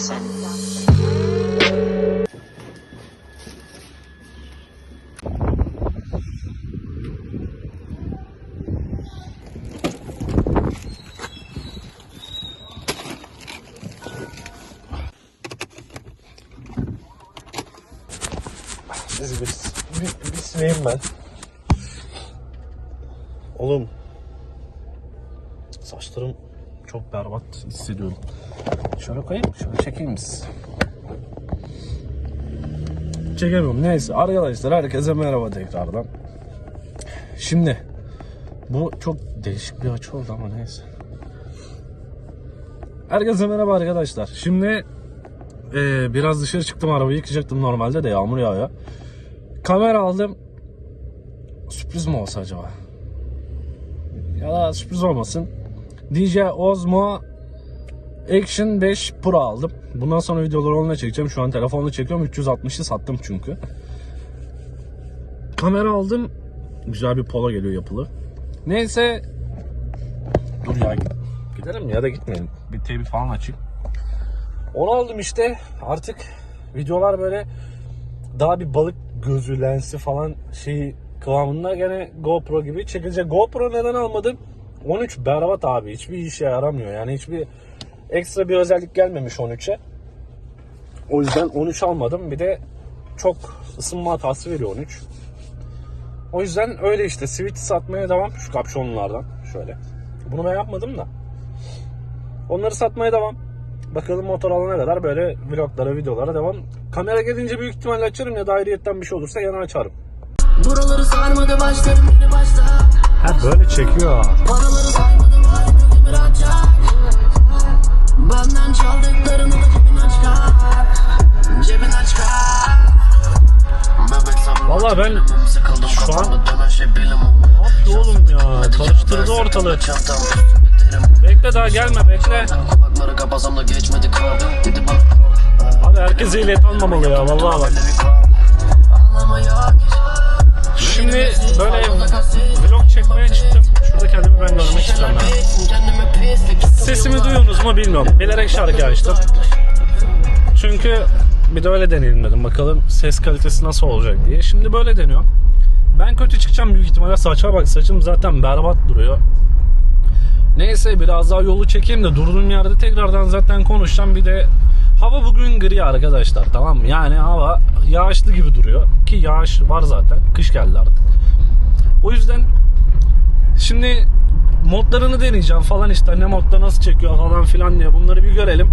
Production. Sizi bir, bir, bir sileyim ben. Oğlum. Saçlarım çok berbat hissediyorum. Şöyle koyayım, şöyle çekeyim siz. Çekemiyorum. Neyse arkadaşlar herkese merhaba tekrardan. Şimdi bu çok değişik bir açı oldu ama neyse. Herkese merhaba arkadaşlar. Şimdi ee, biraz dışarı çıktım arabayı yıkacaktım normalde de yağmur yağıyor. Kamera aldım. Sürpriz mi olsa acaba? Ya da sürpriz olmasın. DJ Osmo Action 5 Pro aldım. Bundan sonra videoları onunla çekeceğim. Şu an telefonla çekiyorum. 360'ı sattım çünkü. Kamera aldım. Güzel bir polo geliyor yapılı. Neyse. Dur ya gidelim ya da gitmeyelim. Bir teybi falan açayım. Onu aldım işte. Artık videolar böyle daha bir balık gözü lensi falan şey kıvamında gene GoPro gibi çekilecek. GoPro neden almadım? 13 berbat abi. Hiçbir işe yaramıyor. Yani hiçbir ekstra bir özellik gelmemiş 13'e. O yüzden 13 almadım. Bir de çok ısınma hatası veriyor 13. O yüzden öyle işte. Switch satmaya devam. Şu kapşonlardan. Şöyle. Bunu ben yapmadım da. Onları satmaya devam. Bakalım motor alana kadar böyle vloglara, videolara devam. Kamera gelince büyük ihtimalle açarım ya da ayrıyetten bir şey olursa yana açarım. Buraları sarmadı başta Ha böyle çekiyor. Paraları açar Benden çaldıklarını da Vallahi ben şu an- şey Ne yapıyor oğlum ya? Karıştırdı ortalığı. Bekle daha gelme bekle. Abi herkes ehliyet almamalı ya vallahi bak. Şimdi böyle ben görmek istiyorum Sesimi duyuyorsunuz mu bilmiyorum. Bilerek şarkı açtım. Çünkü bir de öyle deneyelim dedim. Bakalım ses kalitesi nasıl olacak diye. Şimdi böyle deniyor. Ben kötü çıkacağım büyük ihtimalle. Saça bak saçım zaten berbat duruyor. Neyse biraz daha yolu çekeyim de durduğum yerde tekrardan zaten konuşacağım. Bir de hava bugün gri arkadaşlar tamam mı? Yani hava yağışlı gibi duruyor. Ki yağış var zaten. Kış geldi artık. O yüzden şimdi modlarını deneyeceğim falan işte ne modda nasıl çekiyor falan filan diye bunları bir görelim.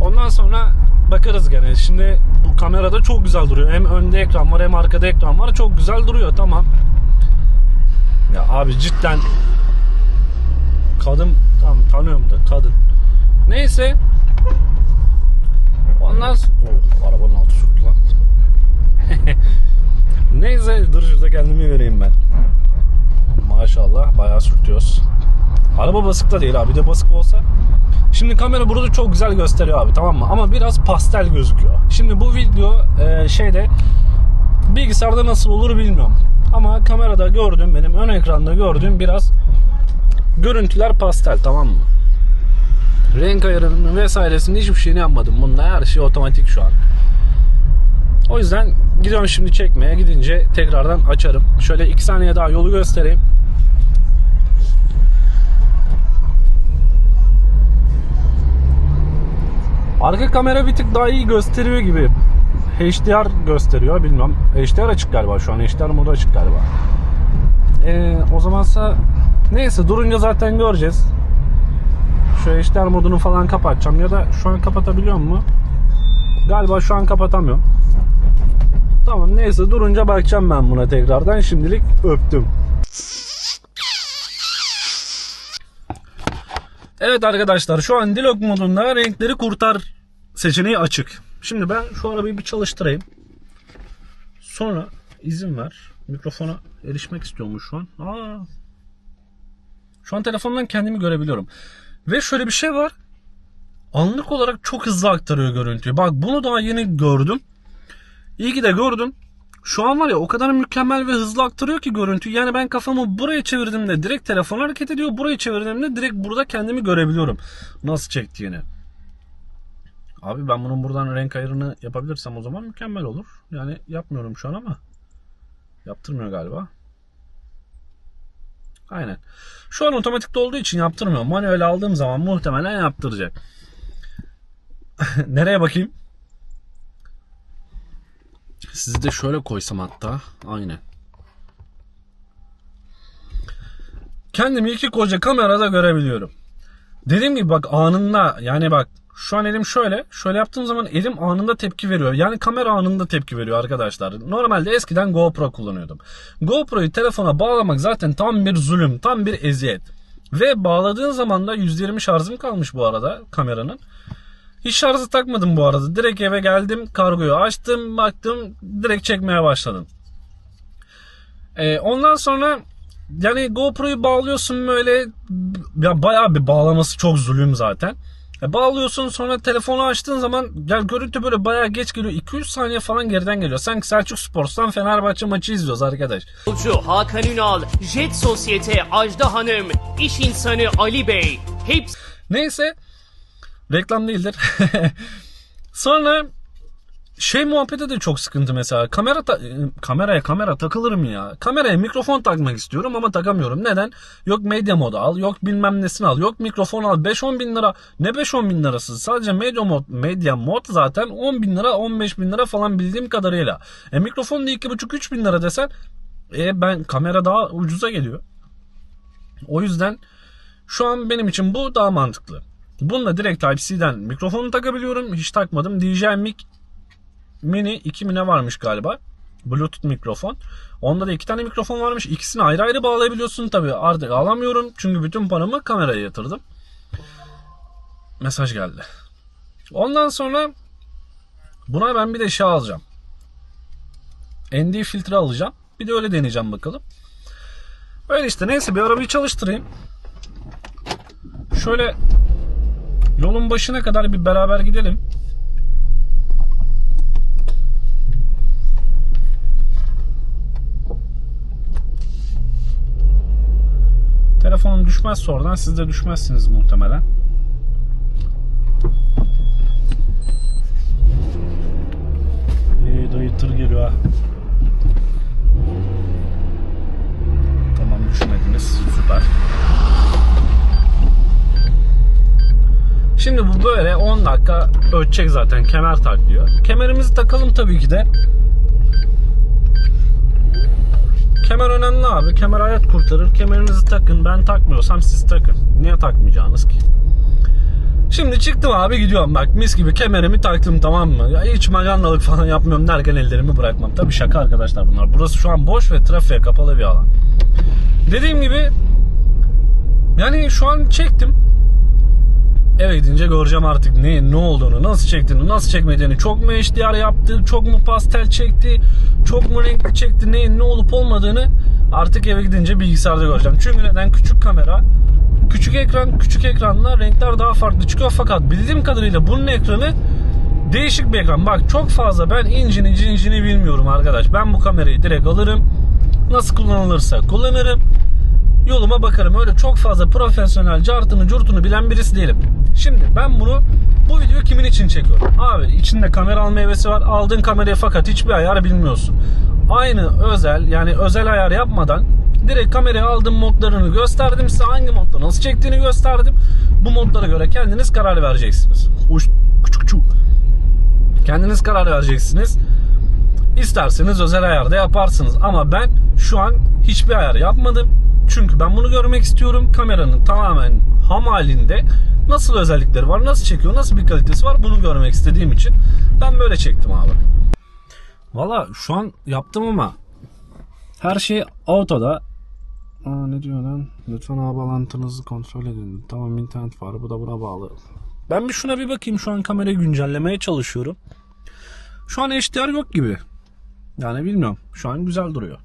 Ondan sonra bakarız gene. Şimdi bu kamerada çok güzel duruyor. Hem önde ekran var hem arkada ekran var. Çok güzel duruyor tamam. Ya abi cidden kadın tamam tanıyorum da kadın. Neyse. Ondan s- oh, arabanın altı sürttü lan. Neyse dur şurada kendimi vereyim ben. Maşallah bayağı sürtüyoruz. Araba basık da değil abi. Bir de basık olsa. Şimdi kamera burada çok güzel gösteriyor abi tamam mı? Ama biraz pastel gözüküyor. Şimdi bu video e, şeyde bilgisayarda nasıl olur bilmiyorum. Ama kamerada gördüğüm benim ön ekranda gördüğüm biraz görüntüler pastel tamam mı? Renk ayarının vesairesinde hiçbir şeyini yapmadım. Bunda her şey otomatik şu an. O yüzden gidiyorum şimdi çekmeye. Gidince tekrardan açarım. Şöyle 2 saniye daha yolu göstereyim. Arka kamera bir tık daha iyi gösteriyor gibi. HDR gösteriyor bilmem. HDR açık galiba şu an. HDR modu açık galiba. Ee, o zamansa neyse durunca zaten göreceğiz. Şu HDR modunu falan kapatacağım ya da şu an kapatabiliyor mu? Galiba şu an kapatamıyorum. Tamam neyse durunca bakacağım ben buna tekrardan. Şimdilik öptüm. Evet arkadaşlar şu an Dilog modunda renkleri kurtar seçeneği açık. Şimdi ben şu arabayı bir çalıştırayım. Sonra izin ver. Mikrofona erişmek istiyormuş şu an. Aa. Şu an telefondan kendimi görebiliyorum. Ve şöyle bir şey var. Anlık olarak çok hızlı aktarıyor görüntüyü. Bak bunu daha yeni gördüm. İyi ki de gördüm. Şu an var ya o kadar mükemmel ve hızlı aktarıyor ki görüntüyü. Yani ben kafamı buraya çevirdiğimde direkt telefon hareket ediyor. Burayı çevirdiğimde direkt burada kendimi görebiliyorum. Nasıl çektiğini. Abi ben bunun buradan renk ayarını yapabilirsem o zaman mükemmel olur. Yani yapmıyorum şu an ama yaptırmıyor galiba. Aynen. Şu an otomatikte olduğu için yaptırmıyor. Manuel aldığım zaman muhtemelen yaptıracak. Nereye bakayım? Sizi de şöyle koysam hatta. Aynen. Kendimi iki koca kamerada görebiliyorum. Dediğim gibi bak anında yani bak şu an elim şöyle. Şöyle yaptığım zaman elim anında tepki veriyor. Yani kamera anında tepki veriyor arkadaşlar. Normalde eskiden GoPro kullanıyordum. GoPro'yu telefona bağlamak zaten tam bir zulüm, tam bir eziyet. Ve bağladığın zaman da %20 şarjım kalmış bu arada kameranın. Hiç şarjı takmadım bu arada. Direkt eve geldim, kargoyu açtım, baktım, direkt çekmeye başladım. Ee, ondan sonra yani GoPro'yu bağlıyorsun böyle ya bayağı bir bağlaması çok zulüm zaten. E, bağlıyorsun sonra telefonu açtığın zaman gel görüntü böyle bayağı geç geliyor. 200 saniye falan geriden geliyor. Sanki Selçuk Sports'tan Fenerbahçe maçı izliyoruz arkadaş. Yolcu Hakan Ünal, Jet Sosyete Ajda Hanım, iş insanı Ali Bey, hepsi Neyse reklam değildir. Sonra şey muhabbete de çok sıkıntı mesela. Kamera ta- kameraya kamera takılır mı ya? Kameraya mikrofon takmak istiyorum ama takamıyorum. Neden? Yok medya modu al, yok bilmem nesini al, yok mikrofon al. 5-10 bin lira. Ne 5-10 bin lirası? Sadece medya mod, medya mod zaten 10 bin lira, 15 bin lira falan bildiğim kadarıyla. E mikrofon da 2,5-3 bin lira desen e ben kamera daha ucuza geliyor. O yüzden şu an benim için bu daha mantıklı. Bununla direkt Type-C'den mikrofonu takabiliyorum. Hiç takmadım. DJI Mic Mini 2 mi varmış galiba. Bluetooth mikrofon. Onda da iki tane mikrofon varmış. İkisini ayrı ayrı bağlayabiliyorsun tabii. Artık alamıyorum. Çünkü bütün paramı kameraya yatırdım. Mesaj geldi. Ondan sonra buna ben bir de şey alacağım. ND filtre alacağım. Bir de öyle deneyeceğim bakalım. Öyle işte neyse bir arabayı çalıştırayım. Şöyle yolun başına kadar bir beraber gidelim. Telefonum düşmezse oradan siz de düşmezsiniz muhtemelen. İyi dayı tır geliyor ha. Tamam düşmediniz. Süper. Şimdi bu böyle 10 dakika ölçecek zaten kemer tak diyor. Kemerimizi takalım tabii ki de. Kemer önemli abi. Kemer hayat kurtarır. Kemerinizi takın. Ben takmıyorsam siz takın. Niye takmayacaksınız ki? Şimdi çıktım abi gidiyorum bak mis gibi kemerimi taktım tamam mı? Ya hiç magandalık falan yapmıyorum derken ellerimi bırakmam. Tabii şaka arkadaşlar bunlar. Burası şu an boş ve trafiğe kapalı bir alan. Dediğim gibi yani şu an çektim. Eve gidince göreceğim artık ne ne olduğunu, nasıl çektiğini, nasıl çekmediğini. Çok mu HDR yaptı, çok mu pastel çekti, çok mu renkli çekti, neyin ne olup olmadığını artık eve gidince bilgisayarda göreceğim. Çünkü neden? Küçük kamera, küçük ekran, küçük ekranla renkler daha farklı çıkıyor. Fakat bildiğim kadarıyla bunun ekranı değişik bir ekran. Bak çok fazla ben incini cincini bilmiyorum arkadaş. Ben bu kamerayı direkt alırım. Nasıl kullanılırsa kullanırım yoluma bakarım. Öyle çok fazla profesyonel cartını curtunu bilen birisi değilim. Şimdi ben bunu bu video kimin için çekiyorum? Abi içinde kamera alma hevesi var. Aldığın kamerayı fakat hiçbir ayar bilmiyorsun. Aynı özel yani özel ayar yapmadan direkt kamerayı aldım modlarını gösterdim size hangi modda nasıl çektiğini gösterdim. Bu modlara göre kendiniz karar vereceksiniz. Uş, küçük küçük. Kendiniz karar vereceksiniz. İsterseniz özel ayarda yaparsınız. Ama ben şu an hiçbir ayar yapmadım. Çünkü ben bunu görmek istiyorum. Kameranın tamamen ham halinde nasıl özellikleri var, nasıl çekiyor, nasıl bir kalitesi var bunu görmek istediğim için ben böyle çektim abi. Valla şu an yaptım ama her şey autoda. Aa, ne diyor lan? Lütfen ağ bağlantınızı kontrol edin. Tamam internet var bu da buna bağlı. Ben bir şuna bir bakayım şu an kamerayı güncellemeye çalışıyorum. Şu an HDR yok gibi. Yani bilmiyorum. Şu an güzel duruyor.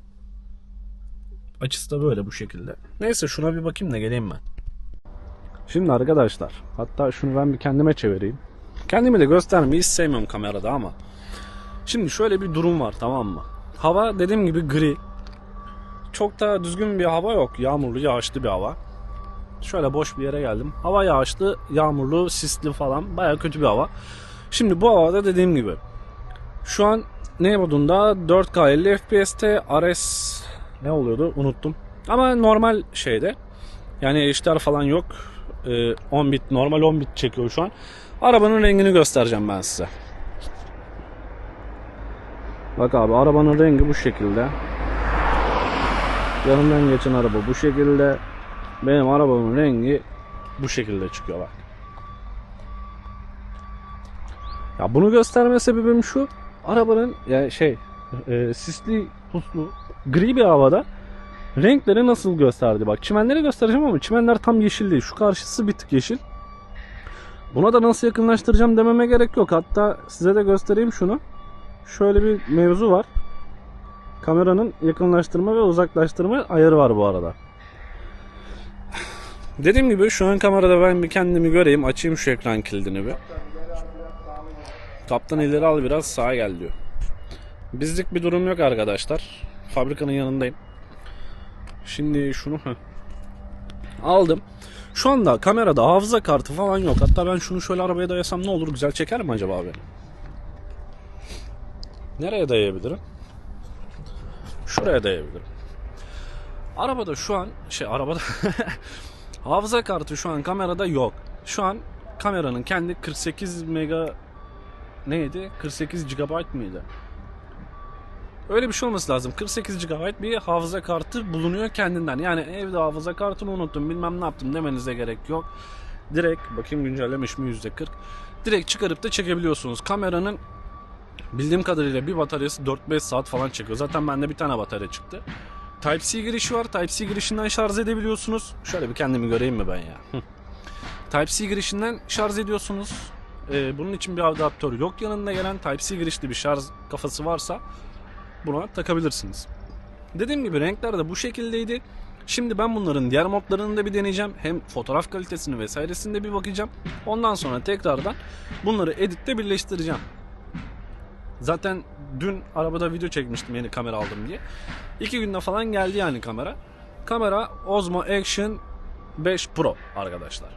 Açısı da böyle bu şekilde. Neyse şuna bir bakayım da geleyim ben. Şimdi arkadaşlar hatta şunu ben bir kendime çevireyim. Kendimi de göstermeyi sevmiyorum kamerada ama. Şimdi şöyle bir durum var tamam mı? Hava dediğim gibi gri. Çok da düzgün bir hava yok. Yağmurlu, yağışlı bir hava. Şöyle boş bir yere geldim. Hava yağışlı, yağmurlu, sisli falan. Baya kötü bir hava. Şimdi bu havada dediğim gibi şu an ne modunda 4K 50 FPS'te RS ne oluyordu unuttum. Ama normal şeyde yani HDR falan yok. Ee, 10 bit normal 10 bit çekiyor şu an. Arabanın rengini göstereceğim ben size. Bak abi arabanın rengi bu şekilde. Yanımdan geçen araba bu şekilde. Benim arabamın rengi bu şekilde çıkıyor bak. Ya bunu gösterme sebebim şu. Arabanın yani şey e, sisli puslu gri bir havada renkleri nasıl gösterdi bak. Çimenleri göstereceğim ama çimenler tam yeşil değil. Şu karşısı bir tık yeşil. Buna da nasıl yakınlaştıracağım dememe gerek yok. Hatta size de göstereyim şunu. Şöyle bir mevzu var. Kameranın yakınlaştırma ve uzaklaştırma ayarı var bu arada. Dediğim gibi şu an kamerada ben bir kendimi göreyim. Açayım şu ekran kilidini bir. Kaptan ileri al biraz sağa gel diyor. Bizlik bir durum yok arkadaşlar. Fabrikanın yanındayım. Şimdi şunu aldım. Şu anda kamerada hafıza kartı falan yok. Hatta ben şunu şöyle arabaya dayasam ne olur? Güzel çeker mi acaba beni? Nereye dayayabilirim? Şuraya dayayabilirim. Arabada şu an şey arabada hafıza kartı şu an kamerada yok. Şu an kameranın kendi 48 mega neydi? 48 GB mıydı? Öyle bir şey olması lazım. 48 GB bir hafıza kartı bulunuyor kendinden. Yani evde hafıza kartını unuttum bilmem ne yaptım demenize gerek yok. Direkt bakayım güncellemiş mi %40. Direkt çıkarıp da çekebiliyorsunuz. Kameranın bildiğim kadarıyla bir bataryası 4-5 saat falan çekiyor. Zaten bende bir tane batarya çıktı. Type-C girişi var. Type-C girişinden şarj edebiliyorsunuz. Şöyle bir kendimi göreyim mi ben ya? Type-C girişinden şarj ediyorsunuz. Ee, bunun için bir adaptör yok yanında gelen Type-C girişli bir şarj kafası varsa buna takabilirsiniz. Dediğim gibi renkler de bu şekildeydi. Şimdi ben bunların diğer modlarını da bir deneyeceğim. Hem fotoğraf kalitesini vesairesine de bir bakacağım. Ondan sonra tekrardan bunları editte birleştireceğim. Zaten dün arabada video çekmiştim yeni kamera aldım diye. İki günde falan geldi yani kamera. Kamera Osmo Action 5 Pro arkadaşlar.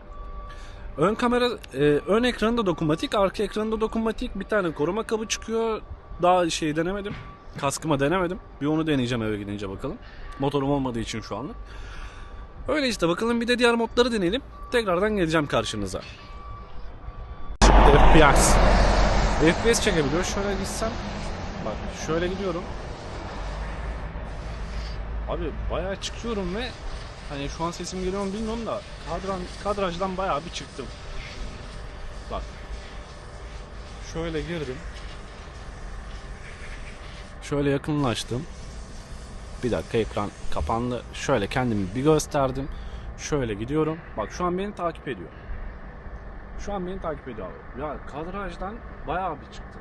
Ön kamera, e, ön ekranında dokunmatik, arka ekranında dokunmatik. Bir tane koruma kabı çıkıyor. Daha şey denemedim. Kaskıma denemedim. Bir onu deneyeceğim eve gidince bakalım. Motorum olmadığı için şu anlık. Öyle işte bakalım bir de diğer modları deneyelim. Tekrardan geleceğim karşınıza. FPS. FPS çekebiliyor. Şöyle gitsem. Bak şöyle gidiyorum. Abi bayağı çıkıyorum ve hani şu an sesim geliyor mu bilmiyorum da kadran, kadrajdan bayağı bir çıktım. Bak. Şöyle girdim. Şöyle yakınlaştım. Bir dakika ekran kapandı. Şöyle kendimi bir gösterdim. Şöyle gidiyorum. Bak şu an beni takip ediyor. Şu an beni takip ediyor abi. Ya kadrajdan bayağı bir çıktım.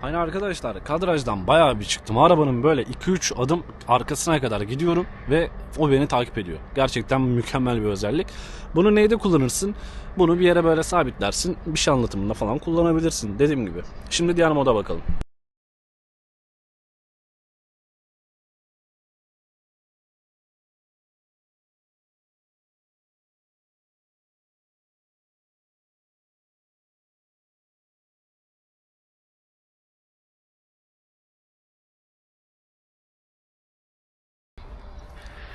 Hani arkadaşlar kadrajdan bayağı bir çıktım. Arabanın böyle 2-3 adım arkasına kadar gidiyorum ve o beni takip ediyor. Gerçekten mükemmel bir özellik. Bunu neyde kullanırsın? Bunu bir yere böyle sabitlersin. Bir şey anlatımında falan kullanabilirsin dediğim gibi. Şimdi diğer moda bakalım.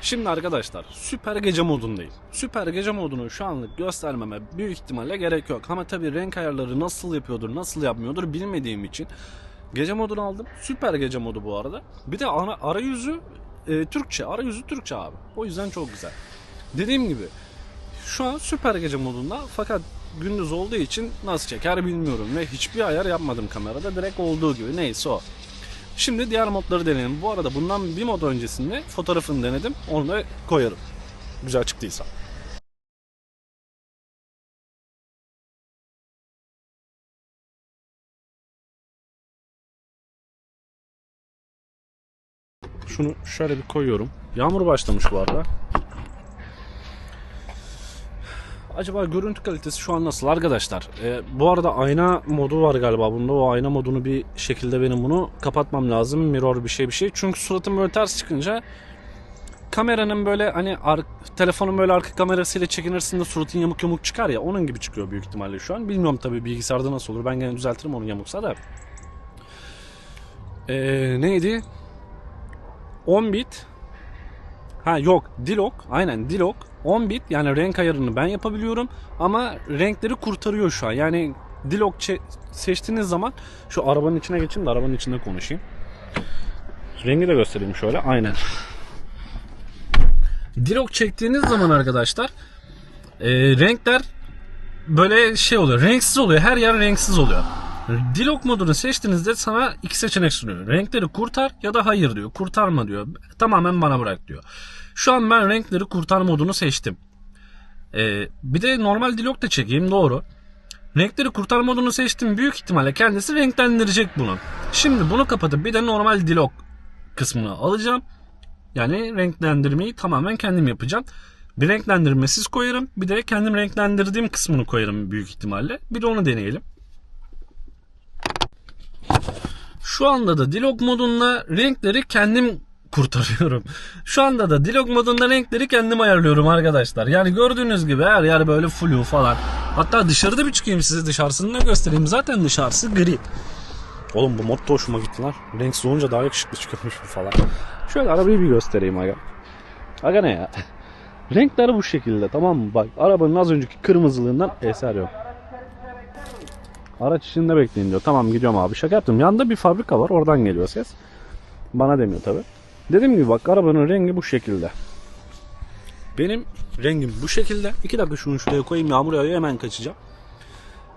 Şimdi arkadaşlar süper gece modundayım. Süper gece modunu şu anlık göstermeme büyük ihtimalle gerek yok. Ama tabii renk ayarları nasıl yapıyordur nasıl yapmıyordur bilmediğim için gece modunu aldım. Süper gece modu bu arada. Bir de ana, arayüzü e, Türkçe. Arayüzü Türkçe abi. O yüzden çok güzel. Dediğim gibi şu an süper gece modunda fakat gündüz olduğu için nasıl çeker bilmiyorum ve hiçbir ayar yapmadım kamerada. Direkt olduğu gibi neyse o. Şimdi diğer modları deneyelim. Bu arada bundan bir mod öncesinde fotoğrafını denedim. Onu da koyarım. Güzel çıktıysa. Şunu şöyle bir koyuyorum. Yağmur başlamış bu arada. Acaba görüntü kalitesi şu an nasıl arkadaşlar? Ee, bu arada ayna modu var galiba bunda. O ayna modunu bir şekilde benim bunu kapatmam lazım. Mirror bir şey bir şey. Çünkü suratım böyle ters çıkınca kameranın böyle hani ar- telefonun böyle arka kamerasıyla çekinirsin de suratın yamuk yamuk çıkar ya onun gibi çıkıyor büyük ihtimalle şu an. Bilmiyorum tabii bilgisayarda nasıl olur. Ben gene düzeltirim onu yamuksa da. Ee, neydi? 10 bit. Ha yok Dilok. Aynen Dilok. 10 bit yani renk ayarını ben yapabiliyorum ama renkleri kurtarıyor şu an. Yani Dilok seçtiğiniz zaman şu arabanın içine geçeyim de arabanın içinde konuşayım. Rengi de göstereyim şöyle. Aynen. Dilok çektiğiniz zaman arkadaşlar e, renkler böyle şey oluyor. Renksiz oluyor. Her yer renksiz oluyor. Dilok modunu seçtiğinizde sana iki seçenek sunuyor. Renkleri kurtar ya da hayır diyor. Kurtarma diyor. Tamamen bana bırak diyor. Şu an ben renkleri kurtar modunu seçtim. E, bir de normal Dilok da çekeyim doğru. Renkleri kurtar modunu seçtim. Büyük ihtimalle kendisi renklendirecek bunu. Şimdi bunu kapatıp bir de normal Dilok kısmını alacağım. Yani renklendirmeyi tamamen kendim yapacağım. Bir renklendirmesiz koyarım. Bir de kendim renklendirdiğim kısmını koyarım büyük ihtimalle. Bir de onu deneyelim. Şu anda da Dilog modunda renkleri kendim kurtarıyorum. Şu anda da Dilog modunda renkleri kendim ayarlıyorum arkadaşlar. Yani gördüğünüz gibi her yer böyle flu falan. Hatta dışarıda bir çıkayım size dışarısını da göstereyim. Zaten dışarısı gri. Oğlum bu mod da hoşuma gitti lan. Renksiz olunca daha yakışıklı çıkıyormuş bu falan. Şöyle arabayı bir göstereyim aga. Aga ne ya? Renkler bu şekilde tamam mı? Bak arabanın az önceki kırmızılığından eser yok. Araç içinde bekleyin diyor. Tamam gidiyorum abi. Şaka yaptım. Yanında bir fabrika var. Oradan geliyor ses. Bana demiyor tabi. Dediğim gibi bak arabanın rengi bu şekilde. Benim rengim bu şekilde. İki dakika şunu şuraya koyayım. Yağmur yağıyor hemen kaçacağım.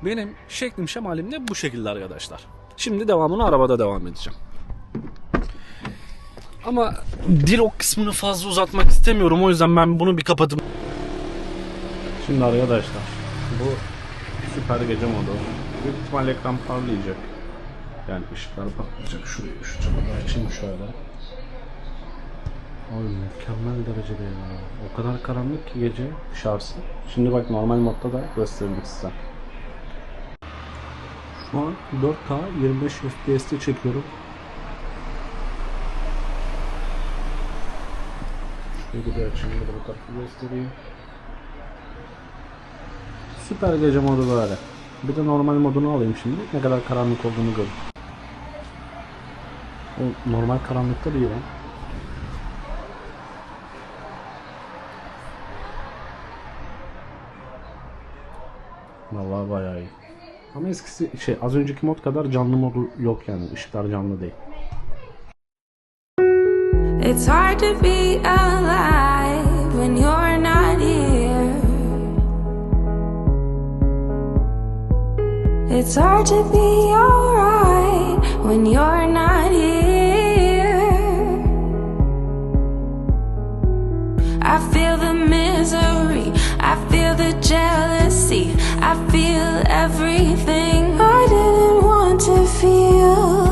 Benim şeklim şemalim de bu şekilde arkadaşlar. Şimdi devamını arabada devam edeceğim. Ama Dilok kısmını fazla uzatmak istemiyorum. O yüzden ben bunu bir kapatıp... Şimdi arkadaşlar bu süper gece modu. Büyük ihtimalle ekran parlayacak. Yani ışıklar patlayacak. Şurayı şu camı açayım şöyle. Ay mükemmel derecede ya. O kadar karanlık ki gece dışarısı. Şimdi bak normal modda da göstereyim size. Şu an 4K 25 FPS'te çekiyorum. Şöyle bir açayım da bu tarafı göstereyim. Süper gece modu böyle. Bir de normal modunu alayım şimdi. Ne kadar karanlık olduğunu görün. O normal karanlıkta değil lan. Vallahi bayağı iyi. Ama eskisi şey az önceki mod kadar canlı modu yok yani. Işıklar canlı değil. It's hard to be alive when you're not here. It's hard to be alright when you're not here. I feel the misery, I feel the jealousy, I feel everything I didn't want to feel.